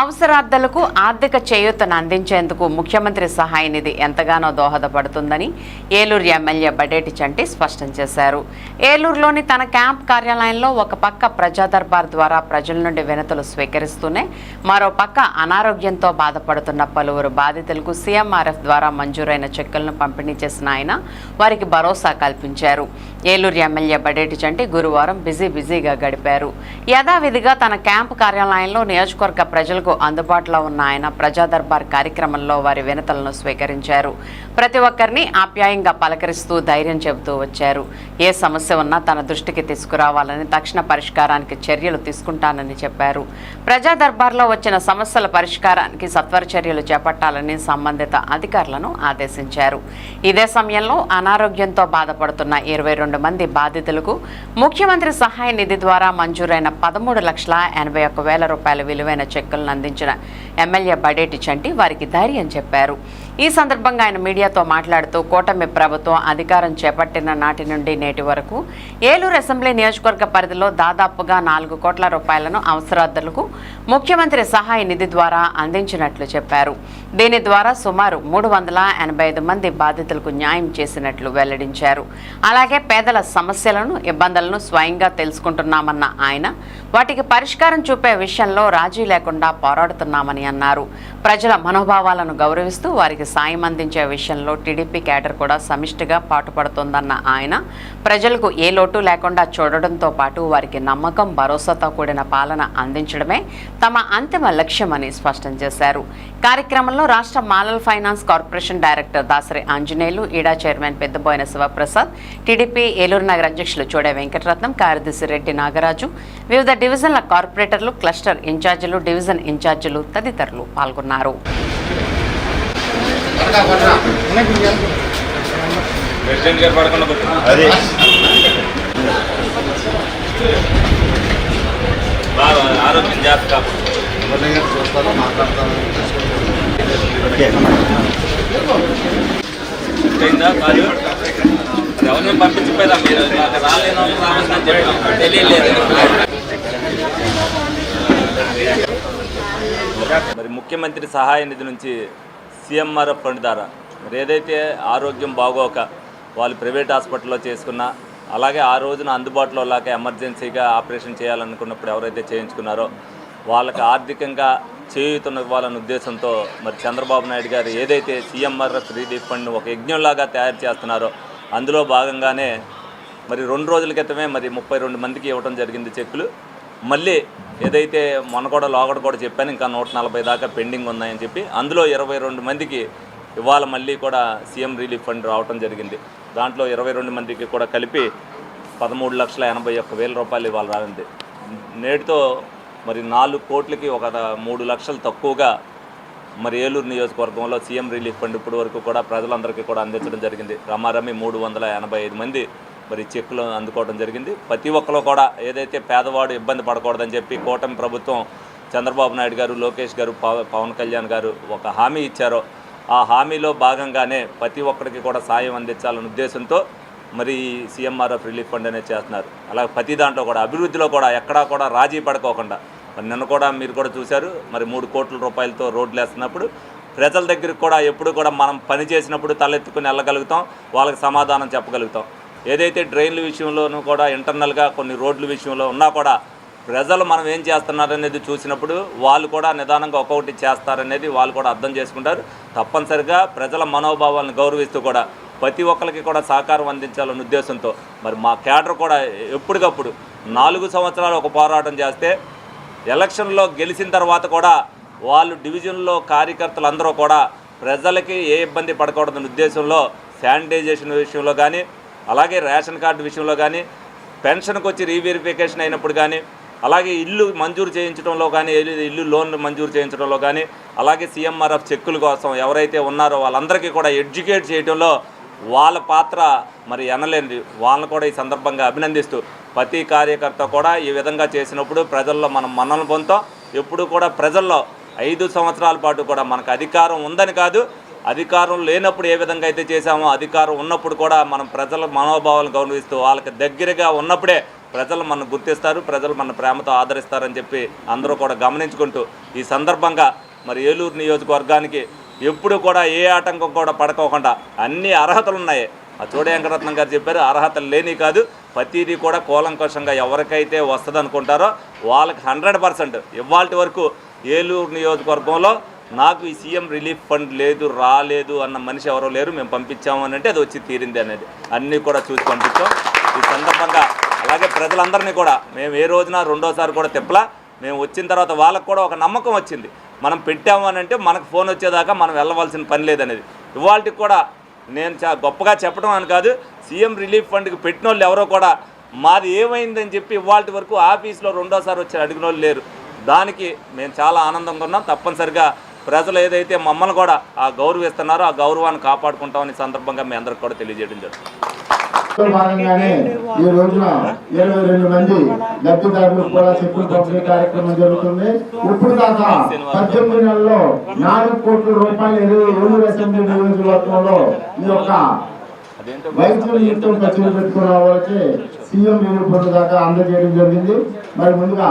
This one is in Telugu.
అవసరార్థులకు ఆర్థిక చేయూతను అందించేందుకు ముఖ్యమంత్రి సహాయ నిధి ఎంతగానో దోహదపడుతుందని ఏలూరు ఎమ్మెల్యే బడేటి చంటి స్పష్టం చేశారు. ఏలూరులోని తన క్యాంప్ కార్యాలయంలో ఒక పక్క ప్రజాదర్బార్ ద్వారా ప్రజల నుండి వినతులు స్వీకరిస్తూనే మరో పక్క అనారోగ్యంతో బాధపడుతున్న పలువురు బాధితులకు సీఎంఆర్ఎఫ్ ద్వారా మంజూరైన చెక్కులను పంపిణీ చేసిన ఆయన వారికి భరోసా కల్పించారు. ఏలూరు ఎమ్మెల్యే బడేటి చంటి గురువారం బిజీ బిజీగా గడిపారు. యథావిధిగా తన క్యాంపు కార్యాలయంలో నియోజకవర్గ ప్రజలకు అందుబాటులో ఉన్న ఆయన ప్రజాదర్బార్ కార్యక్రమంలో వారి వినతలను స్వీకరించారు. ప్రతి ఒక్కరిని ఆప్యాయంగా పలకరిస్తూ ధైర్యం చెబుతూ వచ్చారు. ఏ సమస్య ఉన్నా తన దృష్టికి తీసుకురావాలని తక్షణ పరిష్కారానికి చర్యలు తీసుకుంటానని చెప్పారు. ప్రజా దర్బార్లో వచ్చిన సమస్యల పరిష్కారానికి సత్వర చర్యలు చేపట్టాలని సంబంధిత అధికారులను ఆదేశించారు. ఇదే సమయంలో అనారోగ్యంతో బాధపడుతున్న ఇరవై రెండు మంది బాధితులకు ముఖ్యమంత్రి సహాయ నిధి ద్వారా మంజూరైన పదమూడు లక్షల ఎనభై ఒక్క వేల రూపాయల విలువైన చెక్కులను అందించిన ఎమ్మెల్యే బడేటి చంటి వారికి ధైర్యం చెప్పారు. ఈ సందర్భంగా ఆయన మీడియాతో మాట్లాడుతూ కూటమి ప్రభుత్వం అధికారం చేపట్టిన నాటి నుండి నేటి వరకు ఏలూరు అసెంబ్లీ నియోజకవర్గ పరిధిలో దాదాపుగా నాలుగు కోట్ల రూపాయలను అవసరార్థులకు ముఖ్యమంత్రి సహాయ నిధి ద్వారా అందించినట్లు చెప్పారు. దీని ద్వారా సుమారు మూడు వందల ఎనభై ఐదు మంది బాధితులకు న్యాయం చేసినట్లు వెల్లడించారు. అలాగే పేదల సమస్యలను ఇబ్బందులను స్వయంగా తెలుసుకుంటున్నామన్న ఆయన వాటికి పరిష్కారం చూపే విషయంలో రాజీ లేకుండా పోరాడుతున్నామని అన్నారు. ప్రజల మనోభావాలను గౌరవిస్తూ వారికి సాయం అందించే విషయంలో టీడీపీ కేడర్ కూడా సమిష్టిగా పాటుపడుతోందన్న ఆయన ప్రజలకు ఏ లోటు లేకుండా చూడడంతో పాటు వారికి నమ్మకం భరోసాతో కూడిన పాలన అందించడమే తమ అంతిమ లక్ష్యమని స్పష్టం చేశారు. కార్యక్రమంలో రాష్ట్ర మాలల్ finance corporation director Dasari Anjaneyulu ఈడా చైర్మన్ పెద్దబోయిన శివప్రసాద్ టీడీపీ ఏలూరు నగర అధ్యక్షులు చూడే వెంకటరత్నం కార్యదర్శి రెడ్డి నాగరాజు వివిధ డివిజన్ల కార్పొరేటర్లు క్లస్టర్ ఇన్ఛార్జీలు డివిజన్ ఇన్ఛార్జీలు తదితరులు పాల్గొన్నారు. ప్రెసిడెంట్ గారు పడకుండా ఆరోగ్యం జాగ్రత్త కాపాడు. చూస్తాను మాట్లాడతాను కాదు ఎవరిని పంపించిపోయారా మీరు? నాకు రాలేను రావాలని చెప్పి. తెలియలేదు. మరి ముఖ్యమంత్రి సహాయ నిధి నుంచి సీఎంఆర్ఎఫ్ ఫండ్ ద్వారా మరి ఏదైతే ఆరోగ్యం బాగోక వాళ్ళు ప్రైవేట్ హాస్పిటల్లో చేసుకున్నా అలాగే ఆ రోజున అందుబాటులో లాగా ఎమర్జెన్సీగా ఆపరేషన్ చేయాలనుకున్నప్పుడు ఎవరైతే చేయించుకున్నారో వాళ్ళకి ఆర్థికంగా చేయూతను ఇవ్వాలనే ఉద్దేశంతో మరి చంద్రబాబు నాయుడు గారు ఏదైతే సీఎంఆర్ఎఫ్ రిలీఫ్ ఫండ్ ఒక యజ్ఞంలాగా తయారు చేస్తున్నారో అందులో భాగంగానే మరి రెండు రోజుల క్రితమే మరి ముప్పై రెండు మందికి ఇవ్వడం జరిగింది చెక్కులు. మళ్ళీ ఏదైతే మొన్న కూడా లోగడ కూడా చెప్పాను ఇంకా నూట నలభై దాకా పెండింగ్ ఉన్నాయని చెప్పి అందులో ఇరవై రెండు మందికి ఇవాళ మళ్ళీ కూడా సీఎం రిలీఫ్ ఫండ్ రావడం జరిగింది. దాంట్లో ఇరవై రెండు మందికి కూడా కలిపి పదమూడు లక్షల ఎనభై ఒక్క వేల రూపాయలు ఇవాళ రాలింది నేటితో మరి నాలుగు కోట్లకి ఒక మూడు లక్షలు తక్కువగా మరి ఏలూరు నియోజకవర్గంలో సీఎం రిలీఫ్ ఫండ్ ఇప్పటి వరకు కూడా ప్రజలందరికీ కూడా అందించడం జరిగింది. రమారమి మూడు వందల ఎనభై ఐదు మంది మరి చెక్కులు అందుకోవడం జరిగింది. ప్రతి ఒక్కరు కూడా ఏదైతే పేదవాడు ఇబ్బంది పడకూడదని చెప్పి కూటమి ప్రభుత్వం చంద్రబాబు నాయుడు గారు లోకేష్ గారు పవ- పవన్ కళ్యాణ్ గారు ఒక హామీ ఇచ్చారో ఆ హామీలో భాగంగానే ప్రతి ఒక్కరికి కూడా సాయం అందించాలనే ఉద్దేశంతో మరి సీఎంఆర్ఎఫ్ రిలీఫ్ ఫండ్ అనేది చేస్తున్నారు. అలాగే ప్రతి దాంట్లో కూడా అభివృద్ధిలో కూడా ఎక్కడా కూడా రాజీ పడుకోకుండా. మరి నిన్న కూడా మీరు కూడా చూశారు మరి మూడు కోట్ల రూపాయలతో రోడ్లు వేస్తున్నప్పుడు ప్రజల దగ్గరికి కూడా ఎప్పుడు కూడా మనం పని చేసినప్పుడు తలెత్తుకుని వెళ్ళగలుగుతాం వాళ్ళకి సమాధానం చెప్పగలుగుతాం. ఏదైతే డ్రైన్ల విషయంలోనూ కూడా ఇంటర్నల్గా కొన్ని రోడ్ల విషయంలో ఉన్నా కూడా ప్రజలు మనం ఏం చేస్తున్నారనేది చూసినప్పుడు వాళ్ళు కూడా నిదానంగా ఒక్కొక్కటి చేస్తారనేది వాళ్ళు కూడా అర్థం చేసుకుంటారు. తప్పనిసరిగా ప్రజల మనోభావాలను గౌరవిస్తూ కూడా ప్రతి ఒక్కరికి కూడా సహకారం అందించాలన్న ఉద్దేశంతో మరి మా క్యాడర్ కూడా ఎప్పటికప్పుడు నాలుగు సంవత్సరాలు ఒక పోరాటం చేస్తే ఎలక్షన్లో గెలిచిన తర్వాత కూడా వాళ్ళు డివిజన్లో కార్యకర్తలు అందరూ కూడా ప్రజలకి ఏ ఇబ్బంది పడకూడదన్న ఉద్దేశంలో శానిటైజేషన్ విషయంలో కానీ అలాగే రేషన్ కార్డు విషయంలో కానీ పెన్షన్కి వచ్చి రీవెరిఫికేషన్ అయినప్పుడు కానీ అలాగే ఇల్లు మంజూరు చేయించడంలో కానీ ఇల్లు- లోన్లు మంజూరు చేయించడంలో కానీ అలాగే సీఎంఆర్ఎఫ్ చెక్కుల కోసం ఎవరైతే ఉన్నారో వాళ్ళందరికీ కూడా ఎడ్యుకేట్ చేయడంలో వాళ్ళ పాత్ర మరి ఎనలేనిది. వాళ్ళని కూడా ఈ సందర్భంగా అభినందిస్తూ ప్రతి కార్యకర్త కూడా ఈ విధంగా చేసినప్పుడు ప్రజల్లో మనం మన్నలు పొందుతాం. ఎప్పుడు కూడా ప్రజల్లో ఐదు సంవత్సరాల పాటు కూడా మనకు అధికారం ఉందని కాదు అధికారం లేనప్పుడు ఏ విధంగా అయితే చేశామో అధికారం ఉన్నప్పుడు కూడా మనం ప్రజల మనోభావాలను గౌరవిస్తూ వాళ్ళకి దగ్గరగా ఉన్నప్పుడే ప్రజలు మనం గుర్తిస్తారు ప్రజలు మన ప్రేమతో ఆదరిస్తారని చెప్పి అందరూ కూడా గమనించుకుంటూ ఈ సందర్భంగా మరి ఏలూరు నియోజకవర్గానికి ఎప్పుడు కూడా ఏ ఆటంకం కూడా పడుకోకుండా అన్ని అర్హతలు ఉన్నాయి. ఆ చూడ వెంకటరత్నం గారు చెప్పారు అర్హతలు లేని కాదు ప్రతిదీ కూడా కూలంకషంగా ఎవరికైతే వస్తుంది అనుకుంటారో వాళ్ళకి హండ్రెడ్ పర్సెంట్ ఇవాళ వరకు ఏలూరు నియోజకవర్గంలో నాకు ఈ సీఎం రిలీఫ్ ఫండ్ లేదు రాలేదు అన్న మనిషి ఎవరో లేరు మేము పంపించాము అని అంటే అది వచ్చి తీరింది అనేది. అన్నీ కూడా చూసి పంపించాం. ఈ సందర్భంగా అలాగే ప్రజలందరినీ కూడా మేము ఏ రోజున రెండోసారి కూడా తిప్పలా మేము వచ్చిన తర్వాత వాళ్ళకు కూడా ఒక నమ్మకం వచ్చింది. మనం పెట్టాము అని అంటే మనకు ఫోన్ వచ్చేదాకా మనం వెళ్ళవలసిన పని లేదనేది ఇవాళకి కూడా నేను చా గొప్పగా చెప్పడం అని కాదు సీఎం రిలీఫ్ ఫండ్కి పెట్టిన వాళ్ళు ఎవరో కూడా మాది ఏమైందని చెప్పి ఇవాళ వరకు ఆఫీస్లో రెండోసారి వచ్చి అడిగిన వాళ్ళు లేరు. దానికి మేము చాలా ఆనందంగా ఉన్నాం. తప్పనిసరిగా ప్రజలు ఏదైతే మమ్మల్ని కూడా ఆ గౌరవిస్తున్నారో ఆ గౌరవాన్ని కాపాడుకుంటామని సందర్భంగా మీ అందరికి కూడా తెలియజేయడం జరుగుతుంది. భాగంగానే ఈ రోజున ఇరవై రెండు మంది కూడా చెక్కులు పంపిణీ కార్యక్రమం జరుగుతుంది. ఇప్పుడు దాకా పద్దెనిమిది నెలల్లో నాలుగు కోట్ల రూపాయలు ఇరవై ఏడు అసెంబ్లీ నియోజకవర్గంలో ఈ యొక్క ఖర్చులు పెట్టుకున్న వాళ్ళకి సీఎం రిలీఫ్ దాకా అందజేయడం జరిగింది. మరి ముందుగా